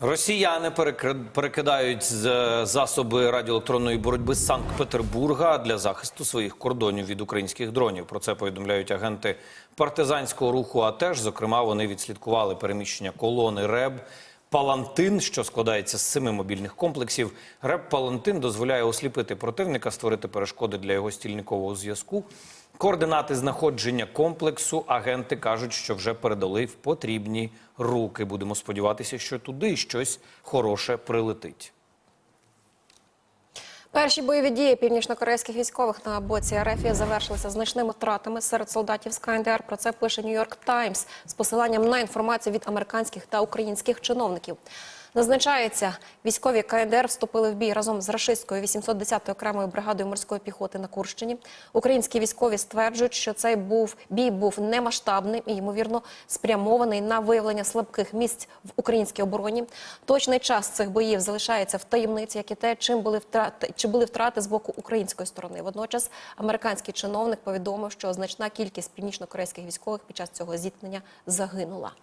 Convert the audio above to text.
Росіяни перекидають засоби радіоелектронної боротьби з Санкт-Петербурга для захисту своїх кордонів від українських дронів. Про це повідомляють агенти партизанського руху. А теж, зокрема, вони відслідкували переміщення колони РЕБ. Палантин, що складається з семи мобільних комплексів. РЕБ Палантин дозволяє осліпити противника, створити перешкоди для його стільникового зв'язку. Координати знаходження комплексу агенти кажуть, що вже передали в потрібні руки. Будемо сподіватися, що туди щось хороше прилетить. Перші бойові дії північнокорейських військових на боці РФ завершилися значними втратами серед солдатів з КНДР. Про це пише Нью-Йорк Таймс з посиланням на інформацію від американських та українських чиновників. Назначається, військові КНДР вступили в бій разом з рашистською 810-ю окремою бригадою морської піхоти на Курщині. Українські військові стверджують, що цей був бій був немасштабним і ймовірно спрямований на виявлення слабких місць в українській обороні. Точний час цих боїв залишається в таємниці, як і те, чим були втрати чи були втрати з боку української сторони. Водночас американський чиновник повідомив, що значна кількість північно-корейських військових під час цього зіткнення загинула.